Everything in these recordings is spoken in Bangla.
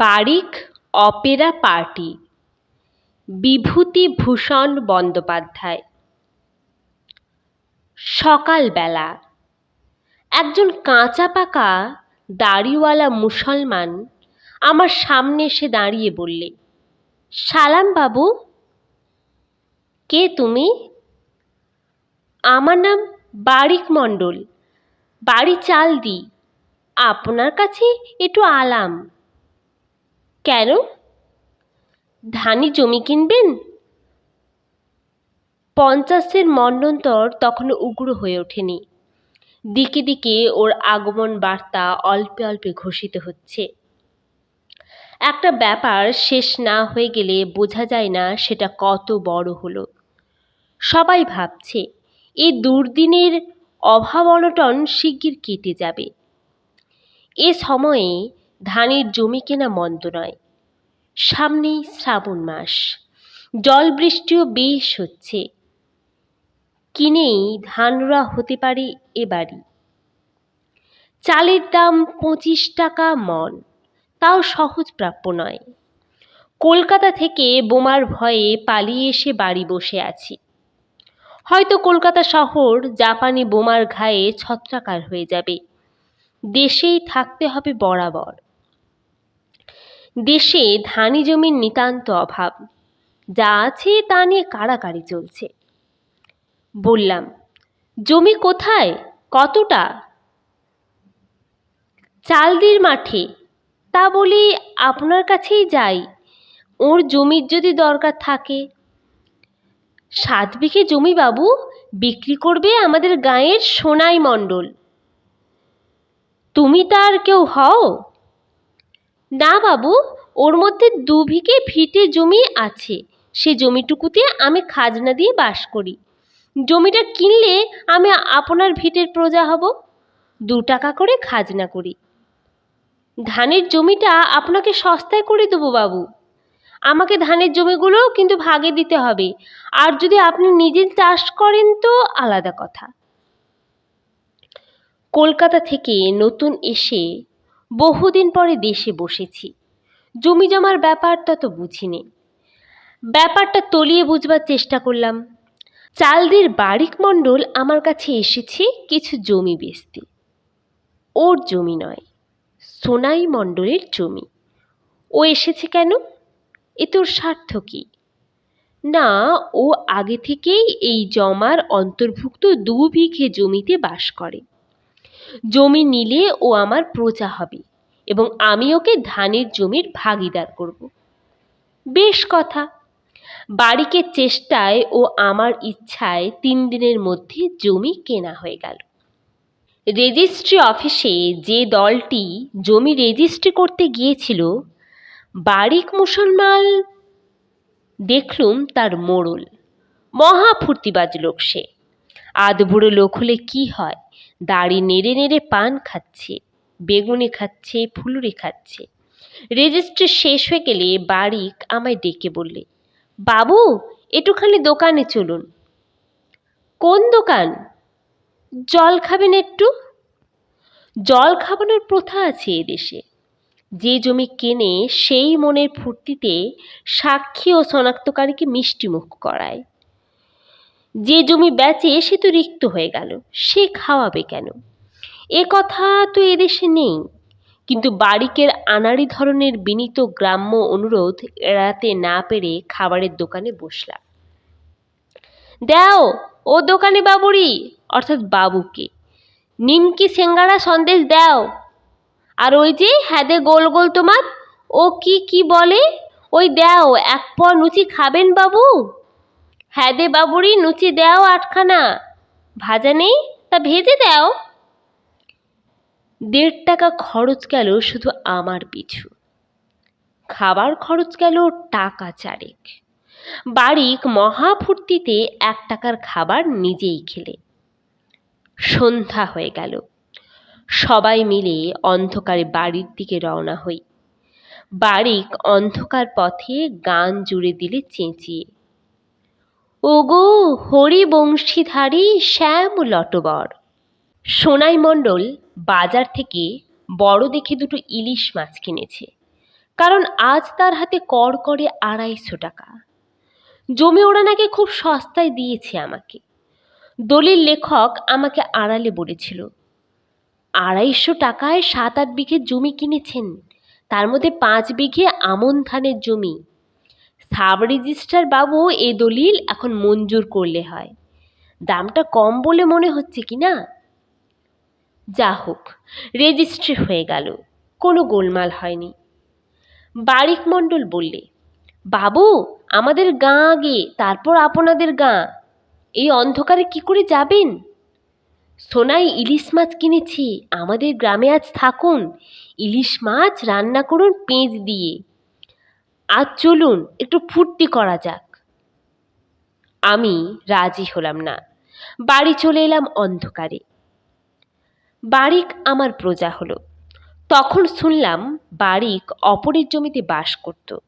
Barik opera party. Bibhutibhushan Bandyopadhyay. সকালবেলা একজন কাঁচা পাকা দাড়িওয়ালা মুসলমান আমার সামনে এসে দাঁড়িয়ে বললে সালাম বাবু কে তুমি? আমার নাম বারিক মণ্ডল, বাড়ি চাল দি আপনার কাছে একটু আলাম। কেন? ধানি জমি কিনবেন? পঞ্চাশের মন্বন্তর তখনও উগ্র হয়ে ওঠেনি। দিকে দিকে ওর আগমন বার্তা অল্পে অল্পে ঘোষিত হচ্ছে। একটা ব্যাপার শেষ না হয়ে গেলে বোঝা যায় না সেটা কত বড় হলো। সবাই ভাবছে এই দুর্দিনের অভাব অনটন শিগগির কেটে যাবে। এ সময়ে ধানের জমি কেনা মন্দ নয়। সামনেই শ্রাবণ মাস। জল বৃষ্টিও বেশ হচ্ছে। কিনেই ধানরা হতে পারে এবারই চালের দাম পঁচিশ টাকা মন, তাও সহজ প্রাপ্য নয়। কলকাতা থেকে বোমার ভয়ে পালিয়ে এসে বাড়ি বসে আছি। হয়তো কলকাতা শহর জাপানি বোমার ঘায়ে ছত্রাকার হয়ে যাবে। দেশেই থাকতে হবে বরাবর। দেশে ধানি জমির নিতান্ত অভাব। যা আছে তা নিয়ে কাড়াকাড়ি চলছে। বললাম, জমি কোথায়? কতটা? চালদির মাঠে। তা বলি আপনার কাছেই যাই। ওর জমির যদি দরকার থাকে। সাত বিঘে জমি বাবু, বিক্রি করবে আমাদের গাঁয়ের সোনাই মণ্ডল। তুমি তার কেউ হও? না বাবু, ওর মধ্যে দু বিঘে ভিটে জমি আছে। সে জমিটুকুতে আমি খাজনা দিয়ে বাস করি। জমিটা কিনলে আমি আপনার ভিটের প্রজা হব। দু টাকা করে খাজনা করি। ধানের জমিটা আপনাকে সস্তায় করে দেবো বাবু। আমাকে ধানের জমিগুলোও কিন্তু ভাগে দিতে হবে। আর যদি আপনি নিজে চাষ করেন তো আলাদা কথা। কলকাতা থেকে নতুন এসে বহুদিন পরে দেশে বসেছি। জমি জমার ব্যাপার তত বুঝিনি। ব্যাপারটা তলিয়ে বুঝবার চেষ্টা করলাম। চালদের বারিক মণ্ডল আমার কাছে এসেছে কিছু জমি বেচতে। ওর জমি নয়, সোনাই মণ্ডলের জমি। ও এসেছে কেন? এ তোর স্বার্থ কী? না, ও আগে থেকেই এই জমার অন্তর্ভুক্ত দু বিঘে জমিতে বাস করে। জমি নিলে ও আমার প্রজা হবে এবং আমি ওকে ধানের জমির ভাগিদার করব। বেশ কথা। বাড়িকে চেষ্টায় ও আমার ইচ্ছায় তিন দিনের মধ্যে জমি কেনা হয়ে গেল। রেজিস্ট্রি অফিসে যে দলটি জমি রেজিস্ট্রি করতে গিয়েছিল, বারিক মুসলমান দেখলুম তার মোড়ল। মহা ফুর্তিবাজ লোক সে। আধবুড়ো লোক হলে কি হয়? দাড়ি নেড়ে নেড়ে পান খাচ্ছে, বেগুনি খাচ্ছে, ফুলুরি খাচ্ছে। রেজিস্ট্রি শেষ হয়ে গেলে বারিক আমায় ডেকে বললে, বাবু, একটুখানি দোকানে চলুন। কোন দোকান? জল খাবেন একটু? জল খাবানোর প্রথা আছে এদেশে যে জমি কেনে সেই মনের ফুর্তিতে সাক্ষী ও শনাক্তকারীকে মিষ্টিমুখ করায়। যে জমি বেচে সে তো রিক্ত হয়ে গেল, সে খাওয়াবে কেন? এ কথা তো এদেশে নেই। কিন্তু বারিকের আনাড়ি ধরনের বিনীত গ্রাম্য অনুরোধ এড়াতে না পেরে খাবারের দোকানে বসলাম। দেও, ও দোকানে বাবুরি, অর্থাৎ বাবুকে। নিমকি সেঙ্গাড়া সন্দেশ দাও। আর ওই যে হ্যাদে গোল গোল তোমার, ও কি কি বলে? ওই দাও, এক প লুচি খাবেন বাবু? হ্যাদে বাবুরি লুচি দাও আটখানা। ভাজা নেই? তা ভেজে দাও। দেড় টাকা খরচ গেল শুধু আমার পিছু। খাবার খরচ গেল টাকা চারেক। বারিক মহাফূর্তিতে এক টাকার খাবার নিজেই খেলে। সন্ধ্যা হয়ে গেল। সবাই মিলে অন্ধকারে বাড়ির দিকে রওনা হই। বারিক অন্ধকার পথে গান জুড়ে দিলে চেঁচিয়ে। ওগো হরি বংশীধারী শ্যাম লটবর সোনাই মণ্ডল বাজার থেকে বড় দেখে দুটো ইলিশ মাছ কিনেছে, কারণ আজ তার হাতে কর করে আড়াইশো টাকা। জমি ওরা নাকি খুব সস্তায় দিয়েছে আমাকে। দলিল লেখক আমাকে আড়ালে বলেছিল, আড়াইশো টাকায় সাত আট বিঘে জমি কিনেছেন, তার মধ্যে পাঁচ বিঘে আমন ধানের জমি সাব রেজিস্ট্রার বাবু এ দলিল এখন মঞ্জুর করলে হয়। দামটা কম বলে মনে হচ্ছে কি না? যা হোক, রেজিস্ট্রি হয়ে গেল, কোনো গোলমাল হয়নি। বারিক মণ্ডল বললে, বাবু, আমাদের গাঁ আগে, তারপর আপনাদের গাঁ। এই অন্ধকারে কি করে যাবেন? সোনাই ইলিশ মাছ কিনেছি, আমাদের গ্রামে আজ থাকুন। ইলিশ মাছ রান্না করুন পেঁয়াজ দিয়ে। আজ চলুন একটু ফুর্তি করা যাক। আমি রাজি হলাম না। বাড়ি চলে এলাম অন্ধকারে। বারিক আমার প্রজা হলো। তখন শুনলাম বারিক অপরের জমিতে বাস করত।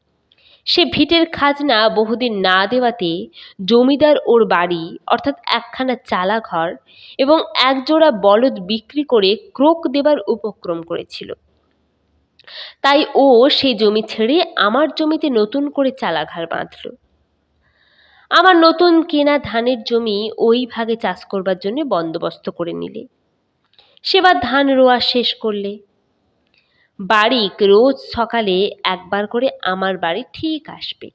সে ভিটের খাজনা বহুদিন না দেওয়াতে জমিদার ওর বাড়ি, অর্থাৎ একখানা চালা ঘর এবং একজোড়া বলদ বিক্রি করে ক্রোক দেবার উপক্রম করেছিল। তাই ও সেই জমি ছেড়ে আমার জমিতে নতুন করে চালাঘর বাঁধল। আমার নতুন কেনা ধানের জমি ওই ভাগে চাষ করবার জন্য বন্দোবস্ত করে নিলে। সেবার ধান রোয়া শেষ করলে। বারিক রোজ সকালে একবার করে আমার বাড়ি ঠিক আসবে।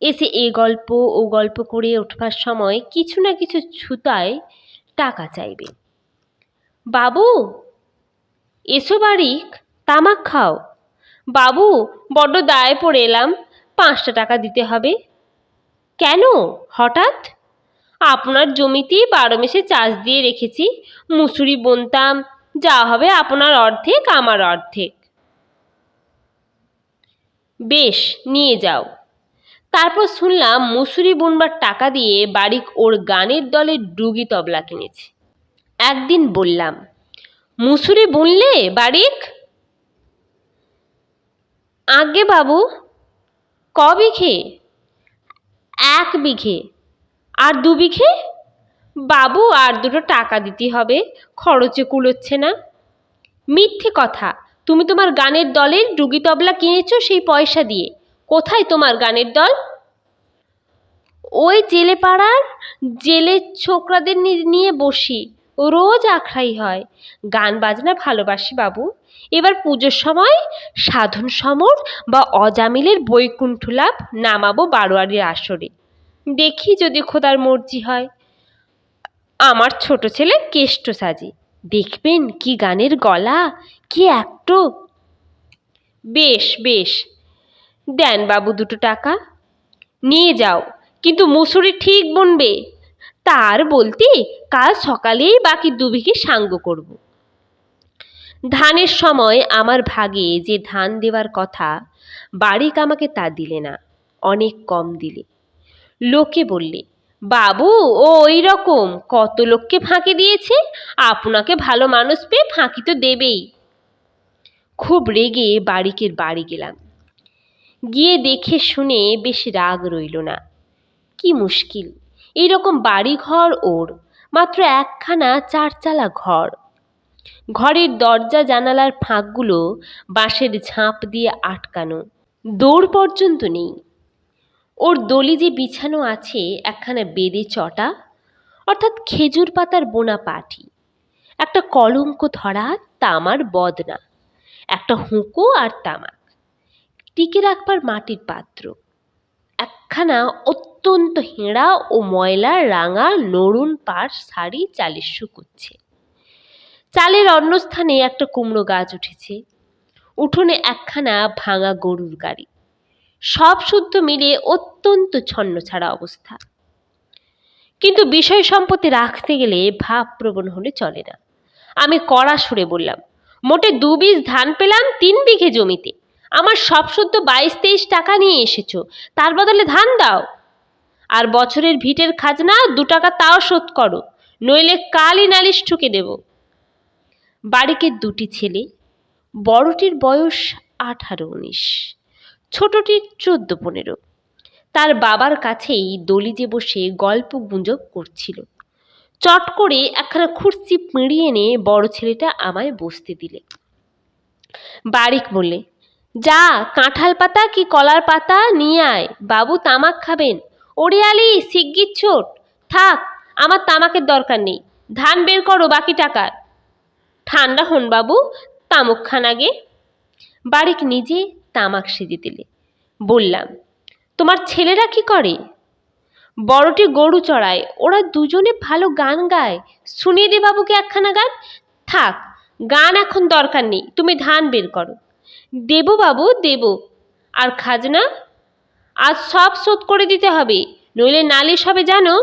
এসে এ গল্প, ও গল্প করে উঠবার সময় কিছু না কিছু ছুতায় টাকা চাইবে। বাবু, এসো বারিক তামাক খাও। বাবু, বড্ড দায়ে পড়ে এলাম, পাঁচটা টাকা দিতে হবে। কেন? হঠাৎ? আপনার জমিতে বারো মেসে চাষ দিয়ে রেখেছি, মুসুরি বুনতাম, যা হবে আপনার অর্ধেক, আমার অর্ধেক। বেশ, নিয়ে যাও। তারপর শুনলাম মুসুরি বুনবার টাকা দিয়ে বারিক ওর গানের দলের ডুগি তবলা কিনেছে। একদিন বললাম, মুসুরি বুনলে বারিক আগে বাবু, ক বিঘে? এক বিঘে। আর দু বিঘে? বাবু, আর দুটো টাকা দিতে হবে, খরচে কুলোচ্ছে না। মিথ্যে কথা। তুমি তোমার গানের দলের ডুগি তবলা কিনেছো সেই পয়সা দিয়ে। কোথায় তোমার গানের দল? ওই জেলে পাড়ার জেলে ছোকরাদের নিয়ে বসি। রোজ আখড়াই হয়। গান বাজনা ভালোবাসি বাবু। এবার পুজোর সময় সাধন সমর বা অজামিলের বৈকুণ্ঠ লাভ নামাবো বারোয়ারির আসরে। দেখি যদি খোদার মর্জি হয়। আমার ছোট ছেলে কেষ্ট সাজে। দেখবেন কি গানের গলা, কি একটো বেশ বেশ। দেন বাবু দুটো টাকা। নিয়ে যাও, কিন্তু মুসুরি ঠিক বুনবে। তার বলতে কাল সকালেই বাকি দু বিঘে সাঙ্গ করব। ধানের সময় আমার ভাগে যে ধান দেওয়ার কথা, বারিক আমাকে তা দিলে না, অনেক কম দিলে। লোকে বললে, বাবু, ও ওই রকম কত লোককে ফাঁকি দিয়েছে? আপনাকে ভালো মানুষ পেয়ে ফাঁকি তো দেবেই। খুব রেগে বারিকের বাড়ি গেলাম। গিয়ে দেখে শুনে বেশ রাগ রইল না। কি মুশকিল, এইরকম বাড়ি ঘর ওর, মাত্র একখানা চারচালা ঘর। ঘরের দরজা জানালার ফাঁকগুলো বাঁশের ঝাঁপ দিয়ে আটকানো। দৌড় পর্যন্ত নেই। ওর দলি যে বিছানো আছে একখানা বেদে চটা, অর্থাৎ খেজুর পাতার বোনা পাটি। একটা কলঙ্ক ধরা তামার বদনা। একটা হুঁকো আর তামাক। টিকে রাখবার মাটির পাত্র। একখানা অত্যন্ত হেঁড়া ও ময়লা রাঙা নরুন পাড় শাড়ি চালের শুকুচ্ছে চালের অন্য স্থানে একটা কুমড়ো গাছ উঠেছে। উঠোনে একখানা ভাঙা গরুর গাড়ি। সব শুদ্ধ মিলে অত্যন্ত ছন্নছাড়া অবস্থা। কিন্তু বিষয় সম্পত্তি রাখতে গেলে ভাবপ্রবণ হলে চলে না। আমি কড়া সুরে বললাম, মোটে দু বীজ ধান পেলাম, তিন বিঘে জমিতে। আমার সব শুদ্ধ বাইশ তেইশ টাকা নিয়ে এসেছ, তার বদলে ধান দাও। আর বছরের ভিটের খাজনা দু টাকা তাও শোধ করো, নইলে কালই নালিশ ঠুকে দেব। বাড়িকে দুটি ছেলে, বড়টির বয়স আঠারো উনিশ, ছোটটির চোদ্দ পনেরো। তার বাবার কাছেই দলিজে বসে গল্প গুজব করছিল। চট করে একখানা খুরচি পিঁড়িয়ে এনে বড় ছেলেটা আমায় বসতে দিলে। বারিক বললে, যা, কাঁঠাল পাতা কি কলার পাতা নিয়ে আয়, বাবু তামাক খাবেন। ওরে আলি, শিগগির ছোট, থাক, আমার তামাকের দরকার নেই, ধান বের করো বাকি টাকার। ঠান্ডা হন বাবু তামুক খান আগে। বারিক নিজে তামাক সেজে দিলে। বললাম, তোমার ছেলেরা কি করে? বড়টি গরু চড়ায়, ওরা দুজনে ভালো গান গায়। শুনিয়ে দে বাবুকে একখানা গান। থাক, গান এখন দরকার নেই, তুমি ধান বের করো। দেবো বাবু, দেবো। আর খাজনা? আজ সব শোধ করে দিতে হবে, নইলে নালিশ হবে জানো?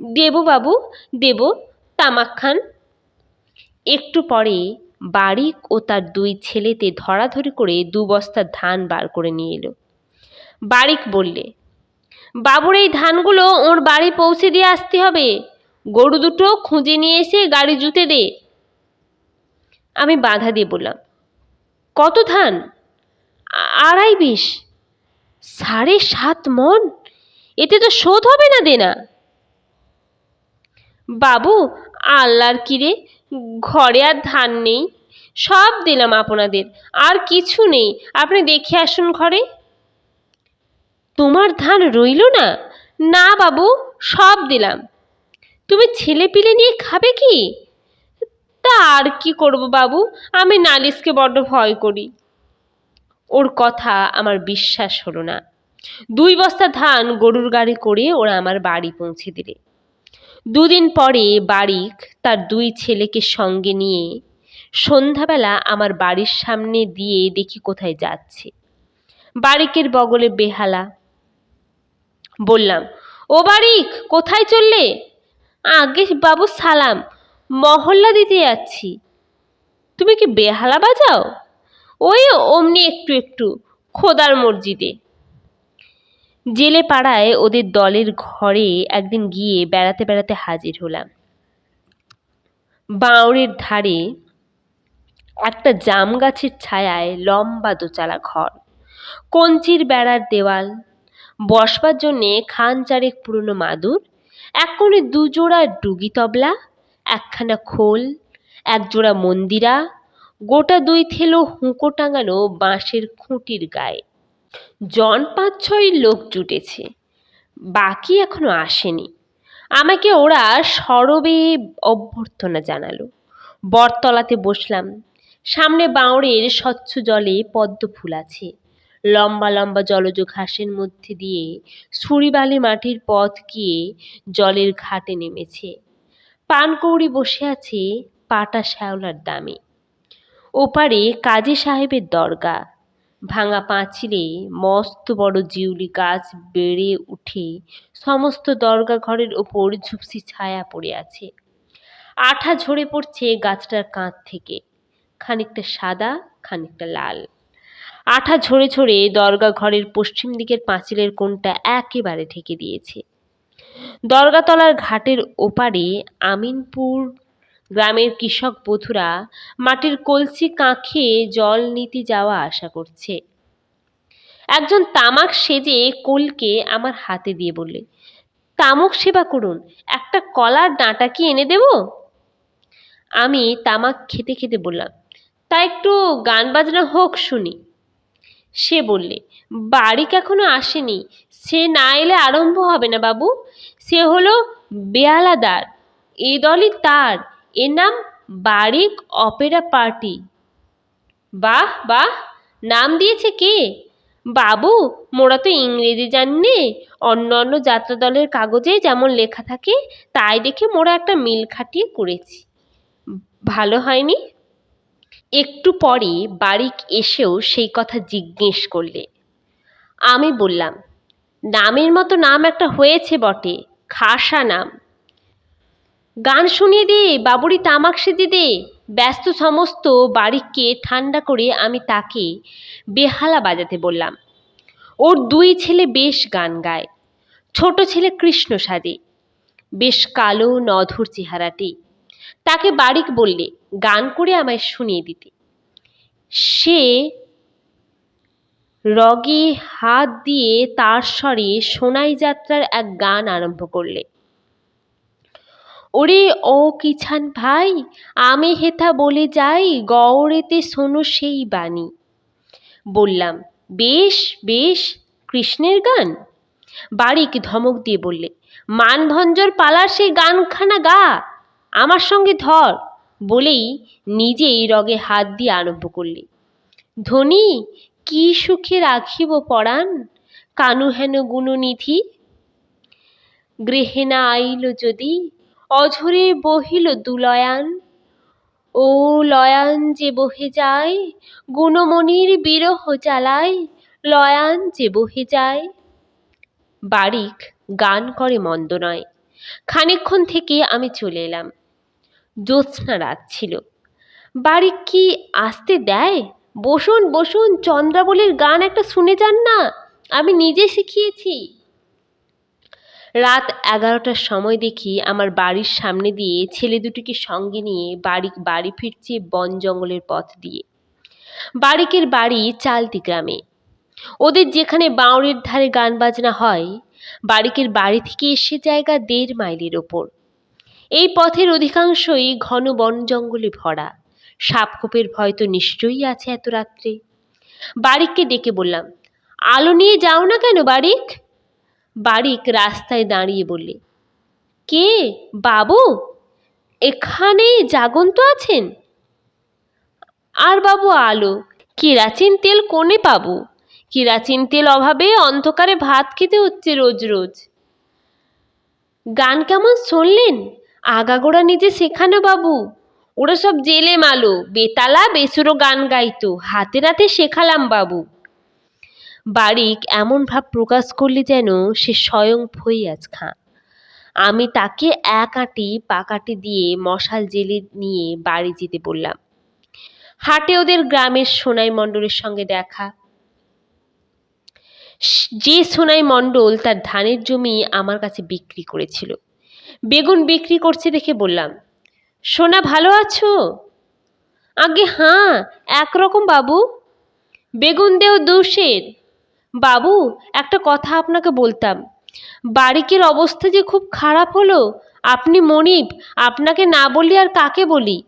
দেবো বাবু, দেবো তামাক খান একটু পরে বারিক ও তার দুই ছেলেতে ধরাধরি করে দু বস্তা ধান বার করে নিয়ে এলো। বারিক বললে, বাবুর এই ধানগুলো ওর বাড়ি পৌঁছে দিয়ে আসতে হবে। গরু দুটো খুঁজে নিয়ে এসে গাড়ি জুতে দে। আমি বাধা দিয়ে বললাম, কত ধান? আড়াই বিশ সাড়ে সাত মন? এতে তো শোধ হবে না দেনা? বাবু, আল্লাহর কিরে ঘরে আর ধান নেই। সব দিলাম আপনাদের। আর কিছু নেই। আপনি দেখে আসুন ঘরে। তোমার ধান রইল না? না বাবু, সব দিলাম। তুমি ছেলে পিলে নিয়ে খাবে কি? তা আর কি করব বাবু? আমি নালিশকে বড্ড ভয় করি। ওর কথা আমার বিশ্বাস হলো না। দুই বস্তা ধান গরুর গাড়ি করে ওরা আমার বাড়ি পৌঁছে দিলে। দুদিন পরে বারিক তার দুই ছেলেকে সঙ্গে নিয়ে সন্ধ্যাবেলা আমার বাড়ির সামনে দিয়ে দেখি কোথায় যাচ্ছে। বারিকের বগলে বেহালা। বললাম, ও বারিক, কোথায় চললে? আগে বাবু, সালাম। মহল্লা দিতে যাচ্ছি। তুমি কি বেহালা বাজাও? ওই অমনি একটু একটু। খোদার মসজিদে জেলে পাড়ায় ওদের দলের ঘরে একদিন গিয়ে বেড়াতে বেড়াতে হাজির হলাম। বাঁওড়ের ধারে একটা জাম গাছের ছায়ায় লম্বা দোচালা ঘর। কঞ্চির বেড়ার দেওয়াল। বসবার জন্যে খান চারেক পুরনো মাদুর, এক কোণে দুজোড়া ডুগি তবলা, একখানা খোল একজোড়া মন্দিরা, গোটা দুই থেলো হুঁকো টাঙানো বাঁশের খুঁটির গায়ে। জন পাঁচ ছয় লোক জুটেছে। বাকি এখনও আসেনি। আমাকে ওরা সরবে অভ্যর্থনা জানালো। বটতলাতে বসলাম। সামনে বাঁওড়ের স্বচ্ছ জলে পদ্ম ফুল আছে। লম্বা লম্বা জলজ ঘাসের মধ্যে দিয়ে সুরিবালি মাটির পথ গিয়ে জলের ঘাটে নেমেছে। পানকৌড়ি বসে আছে পাটা শ্যাওলার দামে। ওপারে কাজী সাহেবের দরগা। ভাঙা পাঁচিলে মস্ত বড় জিউলি গাছ বেড়ে উঠে সমস্ত দরগা ঘরের ওপর ঝুপসি ছায়া পড়ে আছে। আঠা ঝরে পড়ছে গাছটার কাঁধ থেকে। খানিকটা সাদা, খানিকটা লাল। আঠা ঝরে ঝরে দরগা ঘরের পশ্চিম দিকের পাঁচিলের কোণটা একেবারে ঢেকে দিয়েছে। দরগাতলার ঘাটের ওপারে আমিনপুর গ্রামের কৃষক বধূরা মাটির কলসি কাঁখে জল নিতে যাওয়া আশা করছে। একজন তামাক সেজে কোলকে আমার হাতে দিয়ে বললে, তামক সেবা করুন, একটা কলার ডাঁটা কি এনে দেব? আমি তামাক খেতে খেতে বললাম, তা একটু গান বাজনা হোক শুনি। সে বললে, বাড়ি এখনও আসেনি, সে না এলে আরম্ভ হবে না বাবু, সে হলো বেয়ালাদার, এ দলই তার। এর নাম বারিক অপেরা পার্টি। বাহ বাহ, নাম দিয়েছে কে? বাবু, মোরা তো ইংরেজি জাননে। অন্য অন্য যাত্রা দলের কাগজে যেমন লেখা থাকে, তাই দেখে মোরা একটা মিল খাটিয়ে করেছি। ভালো হয়নি? একটু পরে বারিক এসেও সেই কথা জিজ্ঞেস করলে। আমি বললাম, নামের মতো নাম একটা হয়েছে বটে, খাসা নাম। গান শুনিয়ে দে, বাবুরি তামাক সেজে দে। ব্যস্ত সমস্ত বাড়িকে ঠান্ডা করে আমি তাকে বেহালা বাজাতে বললাম। ওর দুই ছেলে বেশ গান গায়। ছোট ছেলে কৃষ্ণ সাজে। বেশ কালো, নধুর চেহারাটি। তাকে বারিক বললে, গান করে আমায় শুনিয়ে দিতে। সে রগে হাত দিয়ে তার স্বরে সোনাই যাত্রার এক গান আরম্ভ করলে। ওরে ও কিছান ভাই, আমি হেথা বলে যাই গওড়েতে শোনো সেই বাণী। বললাম, বেশ বেশ, কৃষ্ণের গান? বাড়িক ধমক দিয়ে বললে, মানভঞ্জর পালার সেই গানখানা গা, আমার সঙ্গে ধর। বলেই নিজেই রগে হাত দিয়ে আরম্ভ করলে। ধনী, কি সুখে রাখিব পরাণ, কানু হেন গুণনিধি? গৃহে না আইল যদি অঝরে বহিল দুলয়ান। ও লয়ান যে বহে যায়, গুণমণির বিরহ জ্বালায় লয়ান যে বহে যায়। বারিক গান করে মন্দ নয় খানিকক্ষণ থেকে আমি চলে এলাম। জ্যোৎস্না রাত ছিল। বারিক কি আসতে দেয়? বসুন বসুন, চন্দ্রাবলীর গান একটা শুনে যান না। আমি নিজে শিখিয়েছি। রাত এগারোটার সময় দেখি আমার বাড়ির সামনে দিয়ে ছেলে দুটিকে সঙ্গে নিয়ে বাড়ি বাড়ি ফিরছে বন জঙ্গলের পথ দিয়ে। বারিকের বাড়ি চালতি গ্রামে। ওদের যেখানে বাউড়ের ধারে গান বাজনা হয়, বারিকের বাড়ি থেকে এসে জায়গা দেড় মাইলের ওপর। এই পথের অধিকাংশই ঘন বন জঙ্গলে ভরা। সাপখোপের ভয় তো নিশ্চয়ই আছে এত রাত্রে। বারিককে ডেকে বললাম, আলো নিয়ে যাও না কেন বারিক? বারিক রাস্তায় দাঁড়িয়ে বললে, কে? বাবু? এখানে জাগন্ত আছেন? আর বাবু আলো, কেরাচিন তেল কোনে পাবো? কেরাচিন তেল অভাবে অন্ধকারে ভাত খেতে হচ্ছে রোজ রোজ। গান কেমন শুনলেন? আগাগোড়া নিজে শেখানো বাবু। ওরা সব জেলে মালো, বেতালা, বেসুরো গান গাইতো, হাতে নাতে শেখালাম বাবু। বারিক এমন ভাব প্রকাশ করলে যেন সে স্বয়ং ফৈয়াজ খাঁ। আমি তাকে এক আঁটি পাকাটি দিয়ে মশাল জেলে নিয়ে বাড়ি যেতে বললাম। হাটে ওদের গ্রামের সোনাই মণ্ডলের সঙ্গে দেখা। যে সোনাই মণ্ডল তার ধানের জমি আমার কাছে বিক্রি করেছিল। বেগুন বিক্রি করছে দেখে বললাম, সোনা ভালো আছো? আগে হাঁ, একরকম বাবু। বেগুন দেও দুশের বাবু, একটা কথা আপনাকে বলতাম। বারিকের অবস্থা যে খুব খারাপ হলো, আপনি মনিব, আপনাকে না বলি আর কাকে বলি?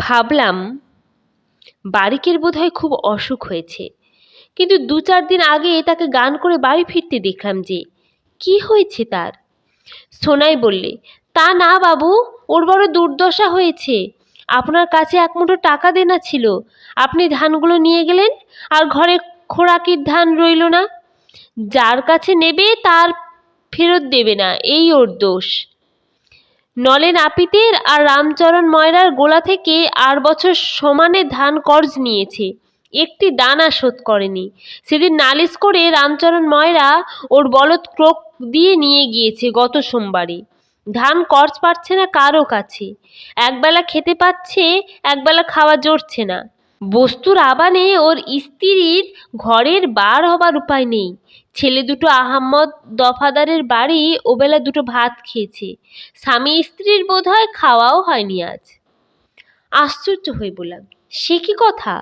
ভাবলাম, বারিকের বোধহয় খুব অসুখ হয়েছে। কিন্তু দু চার দিন আগে তাকে গান করে বাড়ি ফিরতে দেখলাম যে, কি হয়েছে তার? সোনাই বললে, তা না বাবু, ওর বড় দুর্দশা হয়েছে। আপনার কাছে এক মুঠো টাকা দেনা ছিল। আপনি ধানগুলো নিয়ে গেলেন, আর ঘরে খোরাকির ধান রইল না। যার কাছে নেবে, তার ফেরত দেবে না। এই ওর দোষ। নলেন আপিতের আর রামচরণ ময়রার গোলা থেকে আর বছর সমানে ধান কর্জ নিয়েছে। একটি দানা শোধ করেনি। সেদিন নালিশ করে রামচরণ ময়রা ওর বলদ ক্রোক দিয়ে নিয়ে গিয়েছে গত সোমবারে। ধান কর্জ পাচ্ছে না কারও কাছে। একবেলা খেতে পাচ্ছে, একবেলা খাওয়া জড়ছে না। বস্তুর আবানে ওর স্ত্রীর ঘরের বার হবার উপায় নেই। ছেলে দুটো আহম্মদ দফাদারের বাড়ি ওবেলা দুটো ভাত খেয়েছে। স্বামী স্ত্রীর বোধ হয় খাওয়াও হয়নি আজ। আশ্চর্য হয়ে বললাম সে কি কথা?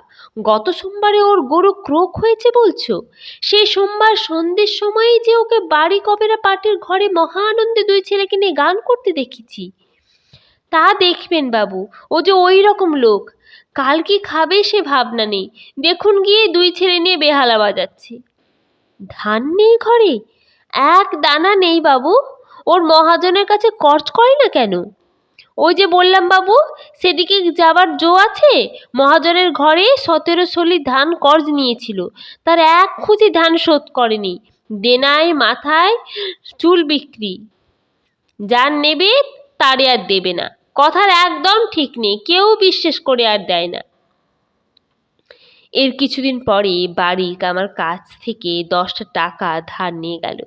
গত সোমবারে ওর গরু ক্রোক হয়েছে বলছো? সেই সোমবার সন্ধ্যের সময়ই যে ওকে বাড়ি কবেরা পার্টির ঘরে মহা আনন্দে দুই ছেলেকে নিয়ে গান করতে দেখেছি। তা দেখবেন বাবু, ও যে ওই রকম লোক। কাল কি খাবে সে ভাবনা নেই। দেখুন গিয়ে দুই ছেলে নিয়ে বেহালা বাজাচ্ছে। ধান নেই ঘরে? এক দানা নেই বাবু। ওর মহাজনের কাছে কর্চ করে না কেন? ওই যে বললাম বাবু, সেদিকে যাবার জো আছে? মহাজনের ঘরে সতেরো সলি ধান কর্জ নিয়েছিল। তার এক খুঁজি ধান শোধ করেনি। দেনায় মাথায় চুল বিক্রি। যার নেবে তারে আর দেবে না। কথার একদম ঠিক নেই, কেউ বিশ্বাস করে আর দেয় না। এর কিছুদিন পরে বারিক আমার কাছ থেকে দশটা টাকা ধার নিয়ে গেল।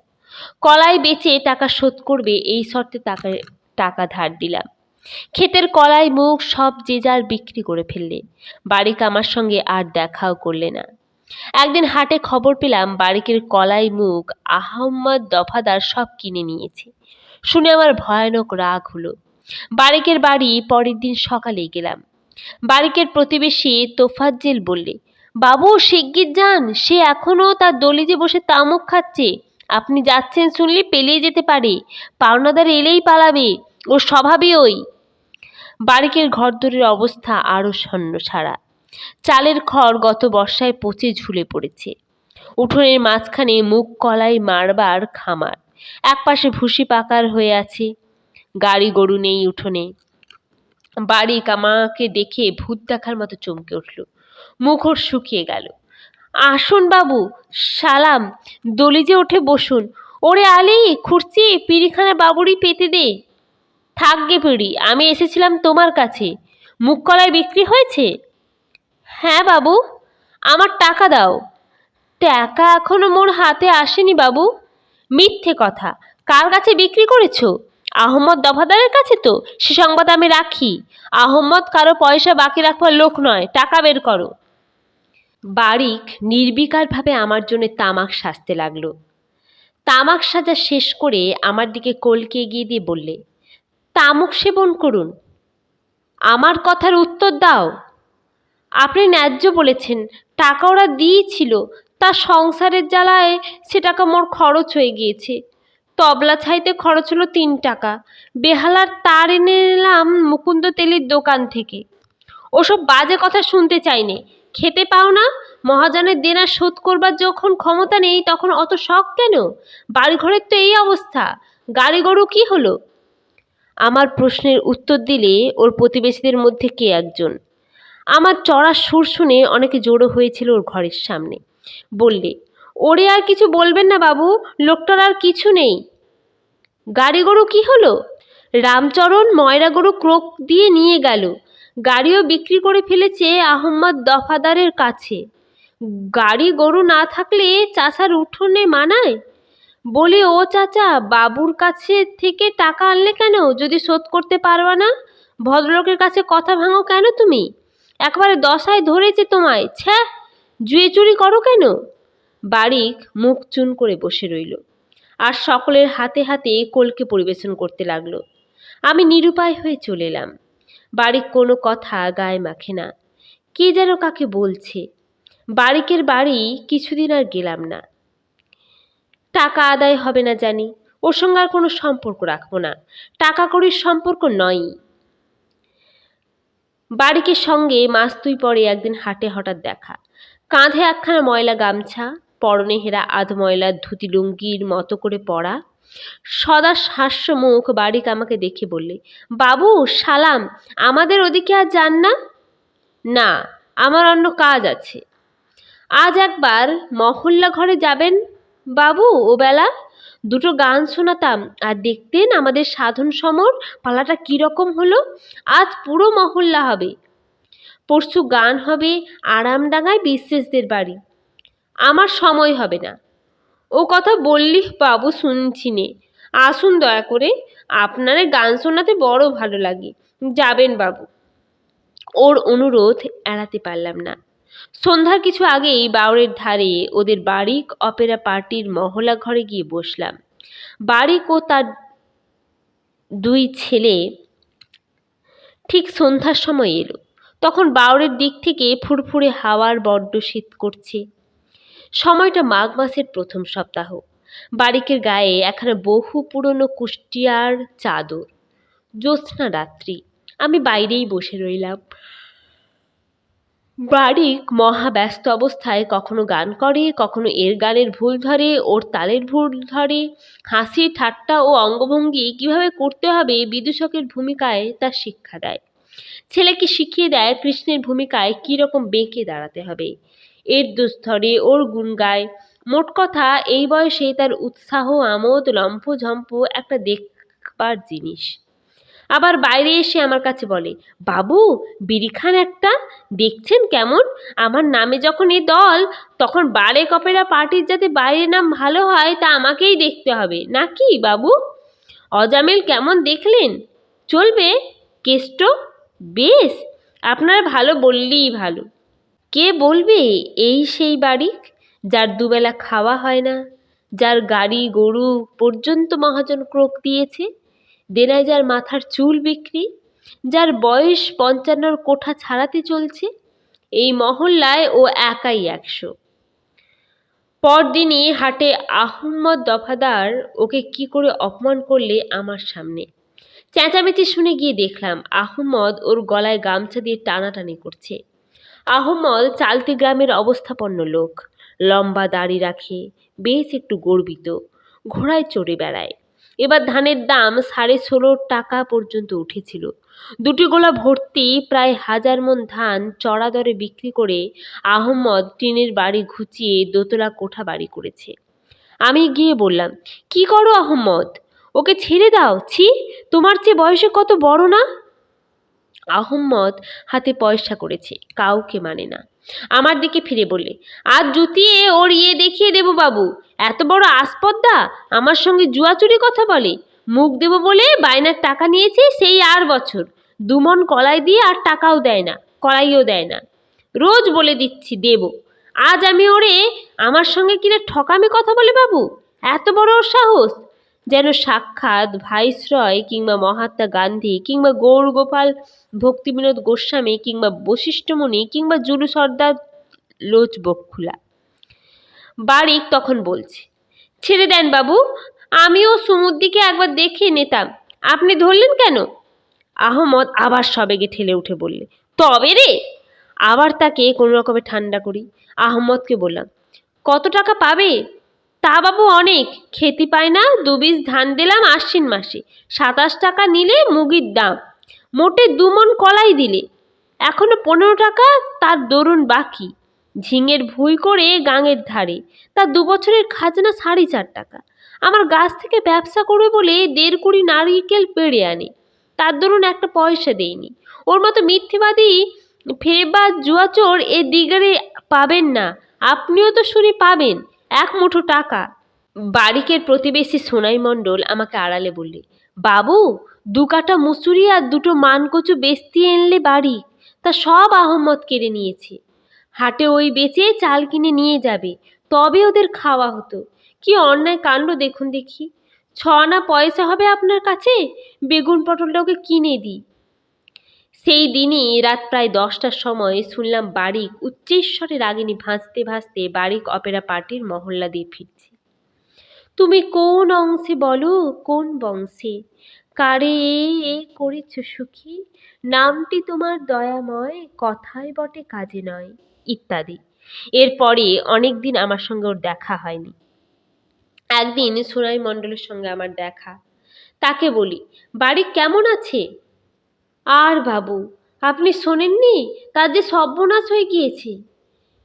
কলাই বেচে টাকা শোধ করবে এই শর্তে টাকা টাকা ধার দিলাম। ক্ষেতের কলাই মুখ সব যে যার বিক্রি করে ফেললে। বারিক আমার সঙ্গে আর দেখাও করলে না। একদিন হাটে খবর পেলাম, বারিকের কলাই মুখ আহম্মদ, দফাদার সব কিনে নিয়েছে। শুনে আমার ভয়ানক রাগ হলো। বারিকের বাড়ি পরের দিন সকালে গেলাম। বারিকের প্রতিবেশী তোফাজ্জেল বললে, বাবু, শিগগির যান, সে এখনও তার দলিজে বসে তামুক খাচ্ছে। আপনি যাচ্ছেন শুনলে পেলিয়ে যেতে পারে। পাওনাদার এলেই পালাবে। ওর স্বভাবই ওই। বারিকের ঘরদোরের অবস্থা আরও ছাড়া চালের খড় গত বর্ষায় পচে ঝুলে পড়েছে। উঠোনের মাঝখানে মুখ কলাই মারবার খামার। একপাশে ভুসি পাকার হয়ে আছে। গাড়ি গরু নেই উঠোনে। বাড়ি কামাকে দেখে ভূত দেখার মতো চমকে উঠল। মুখ ওর শুকিয়ে গেল। আসুন বাবু, সালাম, দলিজে উঠে বসুন। ওরে আলি খুঁড়ছি পিড়িখানা বাবুরই পেতে দে। থাকগে পিড়ি আমি এসেছিলাম তোমার কাছে। মুখ কলায় বিক্রি হয়েছে? হ্যাঁ বাবু, আমার টাকা দাও। টাকা এখনও মোর হাতে আসেনি বাবু। মিথ্যে কথা, কার কাছে বিক্রি করেছ? আহম্মদ দফাদারের কাছে তো, সে সংবাদ আমি রাখি। আহম্মদ কারও পয়সা বাকি রাখবার লোক নয়, টাকা বের করো। বারিক নির্বিকারভাবে আমার জন্য তামাক সাজতে লাগল। তামাক সাজা শেষ করে আমার দিকে কলকে এগিয়ে দিয়ে বললে তামুক সেবন করুন। আমার কথার উত্তর দাও। আপনি ন্যায্য বলেছেন, টাকা ওরা দিয়েছিল, তা সংসারের জ্বালায় সে টাকা মোর খরচ হয়ে গিয়েছে। তবলা ছাইতে খরচ হলো তিন টাকা। বেহালার তার এনে নিলাম মুকুন্দ তেলের দোকান থেকে। ওসব বাজে কথা শুনতে চাইনে খেতে পাও না? মহাজনের দেনা শোধ করবার যখন ক্ষমতা নেই, তখন অত শখ কেন? বাড়িঘরের তো এই অবস্থা। গাড়ি গরু কি হলো? আমার প্রশ্নের উত্তর দিলে ওর প্রতিবেশীদের মধ্যে কে একজন? আমার চড়া সুর শুনে অনেকে জড়ো হয়েছিল ওর ঘরের সামনে। বললে, ওরে আর কিছু বলবেন না বাবু, লোকটার আর কিছু নেই। গাড়ি গরু কি হলো? রামচরণ ময়রা গরু ক্রোক দিয়ে নিয়ে গেল। গাড়িও বিক্রি করে ফেলেছে আহম্মদ দফাদারের কাছে। গাড়ি গরু না থাকলে চাষার উঠোনে মানায়? বলি, ও চাচা, বাবুর কাছে থেকে টাকা আনলে কেন? যদি শোধ করতে পারবা না? ভদ্রলোকের কাছে কথা ভাঙো কেন তুমি? একবারে দশায় ধরেছে তোমায়, ছ্যা! জুয়ে চুরি করো কেন? বারিক মুখ চুন করে বসে রইল আর সকলের হাতে হাতে কোলকে পরিবেশন করতে লাগল। আমি নিরুপায় হয়ে চলে এলাম। বারিক কোনো কথা গায়ে মাখে না। কে যেন কাকে বলছে? বারিকের বাড়ি কিছুদিন আর গেলাম না। টাকা আদায় হবে না জানি। ওর সঙ্গে আর কোনো সম্পর্ক রাখব না। টাকা কড়ির সম্পর্ক নয়। বাড়িকে সঙ্গে মাস দুই পরে একদিন হাটে হঠাৎ দেখা। কাঁধে একখানা ময়লা গামছা, পরনে হেরা আধ ময়লা ধুতি লুঙ্গির মতো করে পরা। সদা হাস্য মুখ বাড়িক আমাকে দেখে বললে, বাবু, সালাম, আমাদের ওদিকে আর যান না? না, আমার অন্য কাজ আছে। আজ একবার মহল্লা ঘরে যাবেন? বাবু, ও বেলা। দুটো গান শোনাতাম, আর দেখতেন আমাদের সাধন সমর পালাটা কীরকম হলো। আজ পুরো মহল্লা হবে। পরশু গান হবে আরামডাঙ্গায় বিশ্বেষদের বাড়ি। আমার সময় হবে না। ও কথা বললি বাবু শুনছি নে। আসুন দয়া করে, আপনারে গান শোনাতে বড় ভালো লাগে। যাবেন বাবু। ওর অনুরোধ এড়াতে পারলাম না। সন্ধ্যার কিছু আগেই বাউরের ধারে ওদের বারিক অপেরা পার্টির মহলা ঘরে গিয়ে বসলাম। বারিক ও তার দুই ছেলে ঠিক সন্ধ্যার সময় এলো। তখন বাউরের দিক থেকে ফুরফুরে হাওয়ার বড্ড শীত করছে। সময়টা মাঘ মাসের প্রথম সপ্তাহ। বারিকের গায়ে এখানে বহু পুরনো কুষ্টিয়ার চাদর। জ্যোৎস্না রাত্রি। আমি বাইরেই বসে রইলাম। বারিক মহা ব্যস্ত অবস্থায় কখনো গান করে, কখনো এর গানের ভুল ধরে, ওর তালের ভুল ধরে। হাসি, ঠাট্টা ও অঙ্গভঙ্গি কীভাবে করতে হবে বিদূষকের ভূমিকায় তার শিক্ষা দেয়। ছেলেকে শিখিয়ে দেয় কৃষ্ণের ভূমিকায় কীরকম বেঁকে দাঁড়াতে হবে। এর দোষ ধরে ওর গুণ গায়। মোট কথা, এই বয়সে তার উৎসাহ, আমোদ, লম্ফঝম্প একটা দেখবার জিনিস। আবার বাইরে এসে আমার কাছে বলে, বাবু, বিড়ি খান একটা, দেখছেন কেমন? আমার নামে যখন এই দল, তখন বারে কপেরা পার্টির যাতে বাইরে নাম ভালো হয়, তা আমাকেই দেখতে হবে। নাকি বাবু? অজামিল কেমন দেখলেন? চলবে? কেষ্ট? বেশ, আপনার ভালো বললেই ভালো। কে বলবে এই সেই বাড়ি, যার দুবেলা খাওয়া হয় না, যার গাড়ি গরু পর্যন্ত মহাজন ক্রোক দিয়েছে? দেনায় যার মাথার চুল বিক্রি, যার বয়স পঞ্চান্নর কোঠা ছাড়াতে চলছে, এই মহল্লায় ও একাই একশো। পরদিনই হাটে আহম্মদ দফাদার ওকে কি করে অপমান করলে আমার সামনে? চেঁচামেচি শুনে গিয়ে দেখলাম আহম্মদ ওর গলায় গামছা দিয়ে টানাটানি করছে। আহম্মদ চালতি গ্রামের অবস্থাপন্ন লোক, লম্বা দাড়ি রাখে, বেশ একটু গর্বিত, ঘোড়ায় চড়ে বেড়ায়। এবার ধানের দাম সাড়ে ষোলো টাকা পর্যন্ত উঠেছিল। দুটি গোলা ভর্তি প্রায় হাজার মন ধান চড়া দরে বিক্রি করে আহম্মদ টিনের বাড়ি ঘুচিয়ে দোতলা কোঠা বাড়ি করেছে। আমি গিয়ে বললাম, কি করো আহম্মদ ওকে ছেড়ে দাও, ছি! তোমার চেয়ে বয়সে কত বড় না? আহম্মদ হাতে পয়সা করেছে, কাউকে মানে না। আমার দিকে ফিরে বললে আজ জুতিয়ে ওর ইয়ে দেখিয়ে দেবো বাবু। এত বড় আসপদ্দা আমার সঙ্গে জুয়াচুরি কথা বলে। মুখ দেব বলে বায়নার টাকা নিয়েছে সেই আর বছর। দুমন কলাই দিয়ে আর টাকাও দেয় না, কলাইও দেয় না। রোজ বলে দিচ্ছি, দেব। আজ আমি ওরে আমার সঙ্গে কিনা ঠকামি কথা বলে বাবু? এত বড় ওর সাহস। যেন সাক্ষাৎ ভাইসরয় কিংবা মহাত্মা গান্ধী কিংবা গৌরগোপাল ভক্তিবিনোদ গোস্বামী কিংবা বশিষ্ঠমণি কিংবা জুলু সর্দার লোচ বক্ষুলা বারিক তখন বলছে, ছেড়ে দেন বাবু, আমিও সমুদ্রিকে একবার দেখে নিতাম। আপনি ধরলেন কেন? আহমদ আবার সবেগে ঠেলে উঠে বললে, তবে রে, আবার তাকে কোনো রকমে ঠান্ডা করি? আহমদকে বললাম, কত টাকা পাবে? তা বাবু অনেক। খেতে পায় না দুবিজ ধান দিলাম আশ্বিন মাসে। সাতাশ টাকা নিলে মুগির দাম। মোটে দুমন কলাই দিলে। এখনও পনেরো টাকা, তার দরুন বাকি। ঝিঙের ভুই করে গাঙের ধারে। তার দু বছরের খাজনা সাড়ে চার টাকা। আমার গাছ থেকে ব্যবসা করবে বলে দেড় কুড়ি নারিকেল পেড়ে আনে। তার দরুন একটা পয়সা দেয়নি ওর মতো মিথ্যেবাদী ফেরবাজ জুয়াচোর এ দিগারে পাবেন না। আপনিও তো শুনি পাবেন। এক মুঠো টাকা। বারিকের প্রতিবেশী সোনাই মণ্ডল আমাকে আড়ালে বললে, বাবু, দু কাটা মুসুরি আর দুটো মানকচু বেচতি এনলে বাড়ি। তা সব আহম্মদ কেড়ে নিয়েছে। হাটে ওই বেচে চাল কিনে নিয়ে যাবে, তবে ওদের খাওয়া হতো। কি অন্যায় কাণ্ড দেখুন দেখি। ছ আনা পয়সা হবে আপনার কাছে? বেগুন পটলটা ওকে কিনে দিই। সেই দিনই রাত প্রায় দশটার সময় শুনলাম বারিক উচ্চেশ্বরে রাগিনী ভাসতে ভাসতে বারিক অপেরা পার্টির মহল্লা দিয়ে ফিরছে। তুমি কোন অংশে বলো? কোন বংশে? কারে এ করেছ সুখী? নামটি তোমার দয়াময়, কথায় বটে কাজে নয়, ইত্যাদি। এরপরে অনেক দিন আমার সঙ্গে ওর দেখা হয়নি। একদিন সোনাই মণ্ডলের সঙ্গে আমার দেখা। তাকে বলি বাড়ি কেমন আছে? আর বাবু, আপনি শোনেননি? তার যে সর্বনাশ হয়ে গিয়েছে।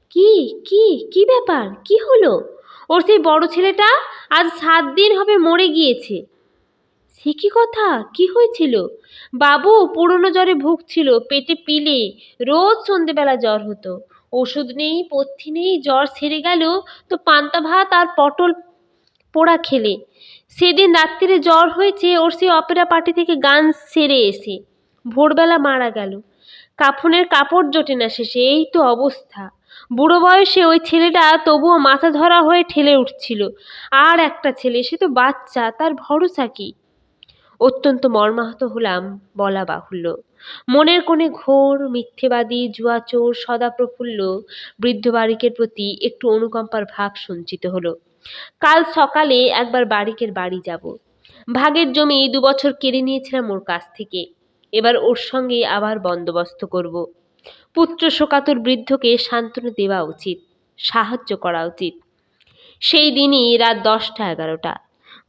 কি কি কি ব্যাপার? কি হলো? ওর সেই বড় ছেলেটা আজ সাত দিন হবে মরে গিয়েছে। সে কি কথা? কি হয়েছিল? বাবু পুরনো জ্বরে ভুগছিল, পেটে পিলে, রোজ সন্ধেবেলা জ্বর হতো। ওষুধ নেই, পথ্যি নেই, জ্বর সেরে গেল, তো পান্তা ভাত আর পটল পোড়া খেলে। সেদিন রাত্রিরে জ্বর হয়েছে, ওর সেই অপেরা পার্টি থেকে গান সেরে এসে। ভোরবেলা মারা গেল। কাফনের কাপড় জোটে না শেষে, এই তো অবস্থা। বুড়ো বয়সে ওই ছেলেটা তবুও মাথা ধরা হয়ে ঠেলে উঠছিল। আর একটা ছেলে, সে তো বাচ্চা, তার ভরসা কি? অত্যন্ত মর্মাহত হলাম, বলা বাহুল্য। মনের কোণে ঘোর, মিথ্যেবাদী, জুয়াচোর, সদা প্রফুল্ল বৃদ্ধ বারিকের প্রতি একটু অনুকম্পার ভাব সঞ্চিত হলো। কাল সকালে একবার বারিকের বাড়ি যাব। ভাগের জমি দু বছর কেড়ে নিয়েছিলাম ওর কাছ থেকে। এবার ওর সঙ্গে আবার বন্দোবস্ত করব। পুত্র শোকাতুর বৃদ্ধকে সান্ত্বনা দেওয়া উচিত, সাহায্য করা উচিত। সেই দিনই রাত দশটা এগারোটা।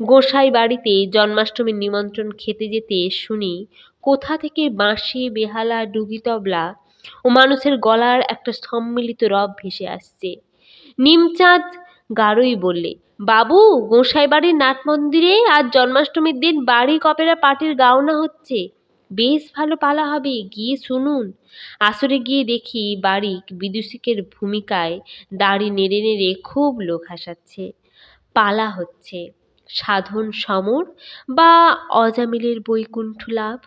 গোসাই বাড়িতে জন্মাষ্টমীর নিমন্ত্রণ খেতে যেতে শুনি, কোথা থেকে বাঁশি, বেহালা ডুগি তবলা ও মানুষের গলার একটা সম্মিলিত রব ভেসে আসছে। নিমচাঁদ গারোই বললে, বাবু, গোসাই বাড়ির নাট মন্দিরে আজ জন্মাষ্টমীর দিন বাড়ি কপেরা পার্টির গাওনা হচ্ছে। বেশ ভালো পালা হবে, গিয়ে শুনুন। আসরে গিয়ে দেখি বারিক বিদুষিকের ভূমিকায় দাড়ি নেড়ে নেড়ে খুব লোক হাসাচ্ছে। পালা হচ্ছে। সাধন সমর বা অজামিলের বৈকুণ্ঠ লাভ।